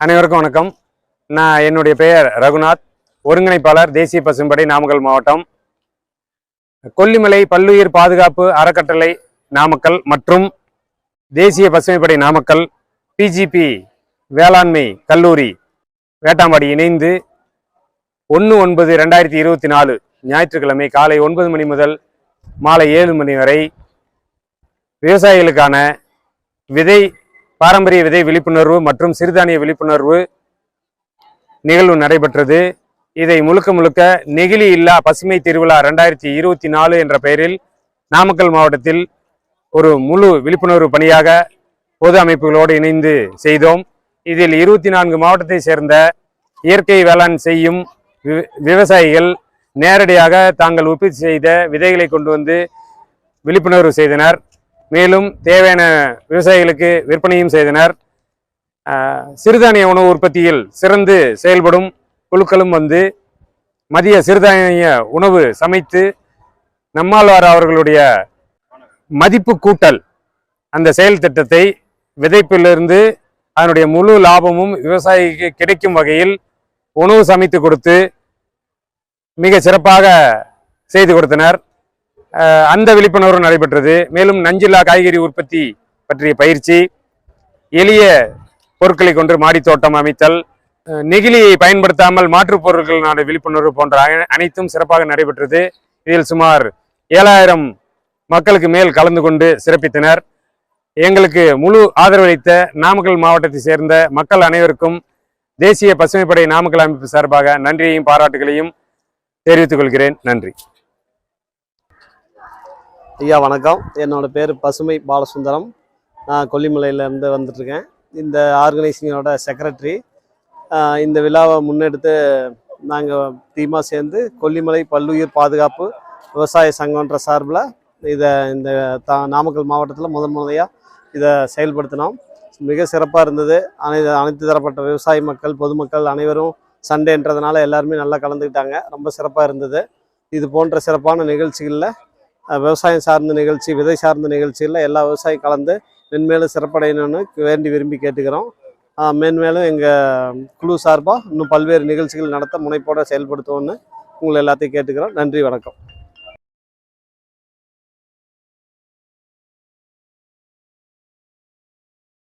அனைவருக்கும் வணக்கம். நான் என்னுடைய பெயர் ரகுநாத். ஒருங்கிணைப்பாளர் தேசிய பசும்படை நாமக்கல் மாவட்டம். கொல்லிமலை பல்லுயிர் பாதுகாப்பு அறக்கட்டளை நாமக்கல் மற்றும் தேசிய பசுமைப்படை நாமக்கல் பிஜிபி வேளாண்மை கல்லூரி வேட்டாம்பாடி இணைந்து ஒன்று ஒன்பது ரெண்டாயிரத்தி இருபத்தி நாலு ஞாயிற்றுக்கிழமை காலை ஒன்பது மணி முதல் மாலை ஏழு மணி வரை விவசாயிகளுக்கான விதை பாரம்பரிய விதை விழிப்புணர்வு மற்றும் சிறுதானிய விழிப்புணர்வு நிகழ்வு நடைபெற்றது. இதை முழுக்க முழுக்க நெகிழி இல்லா பசுமை திருவிழா ரெண்டாயிரத்தி இருபத்தி நாலு என்ற பெயரில் நாமக்கல் மாவட்டத்தில் ஒரு முழு விழிப்புணர்வு பணியாக பொது அமைப்புகளோடு இணைந்து செய்தோம். இதில் இருபத்தி நான்கு மாவட்டத்தை சேர்ந்த இயற்கை வேளாண் செய்யும் வி- விவசாயிகள் நேரடியாக தாங்கள் உற்பத்தி செய்த விதைகளை கொண்டு வந்து விழிப்புணர்வு செய்தனர். மேலும் தேவையான விவசாயிகளுக்கு விற்பனையும் செய்தனர். சிறுதானிய உணவு உற்பத்தியில் சிறந்து செயல்படும் குழுக்களும் வந்து மதிய சிறுதானிய உணவு சமைத்து நம்மாழ்வார் அவர்களுடைய மதிப்பு கூட்டல் அந்த செயல் திட்டத்தை விதைப்பிலிருந்து அதனுடைய முழு லாபமும் விவசாயிக்கு கிடைக்கும் வகையில் உணவு சமைத்து கொடுத்து மிக சிறப்பாக செய்து கொடுத்தனர். அந்த விழிப்புணர்வு நடைபெற்றது. மேலும் நஞ்சில்லா காய்கறி உற்பத்தி பற்றிய பயிற்சி எளிய பொருட்களை கொண்டு மாடித்தோட்டம் அமைத்தல் நெகிழியை பயன்படுத்தாமல் மாற்றுப் பொருட்களினான விழிப்புணர்வு போன்ற அனைத்தும் சிறப்பாக நடைபெற்றது. இதில் சுமார் ஏழாயிரம் மக்களுக்கு மேல் கலந்து கொண்டு சிறப்பித்தனர். எங்களுக்கு முழு ஆதரவளித்த நாமக்கல் மாவட்டத்தை சேர்ந்த மக்கள் அனைவருக்கும் தேசிய பசுமைப்படை நாமக்கல் அமைப்பு சார்பாக நன்றியையும் பாராட்டுகளையும் தெரிவித்துக் கொள்கிறேன். நன்றி. ஐயா வணக்கம். என்னோட பேர் பசுமை பாலசுந்தரம். நான் கொல்லிமலையிலேருந்து வந்துட்டுருக்கேன். இந்த ஆர்கனைசிங்கோட செக்ரட்டரி. இந்த விழாவை முன்னெடுத்து நாங்கள் டீமாக சேர்ந்து கொல்லிமலை பல்லுயிர் பாதுகாப்பு விவசாய சங்கம்ன்ற சார்பில் இதை இந்த தா நாமக்கல் மாவட்டத்தில் முதன் முறையாக இதை செயல்படுத்தினோம். மிக சிறப்பாக இருந்தது. அனைத்து அனைத்து தரப்பட்ட விவசாய மக்கள் பொதுமக்கள் அனைவரும் சண்டேன்றதுனால எல்லாருமே நல்லா கலந்துக்கிட்டாங்க. ரொம்ப சிறப்பாக இருந்தது. இது போன்ற சிறப்பான நிகழ்ச்சிகளில் விவசாயம் சார்ந்த நிகழ்ச்சி விதை சார்ந்த நிகழ்ச்சியில் எல்லா விவசாயம் கலந்து மென்மேலும் சிறப்படையணும்னு வேண்டி விரும்பி கேட்டுக்கிறோம். மென்மேலும் எங்கள் குழு சார்பாக இன்னும் பல்வேறு நிகழ்ச்சிகள் நடத்த முனைப்போட செயல்படுத்துவோன்னு உங்களை எல்லாத்தையும் கேட்டுக்கிறோம். நன்றி வணக்கம்.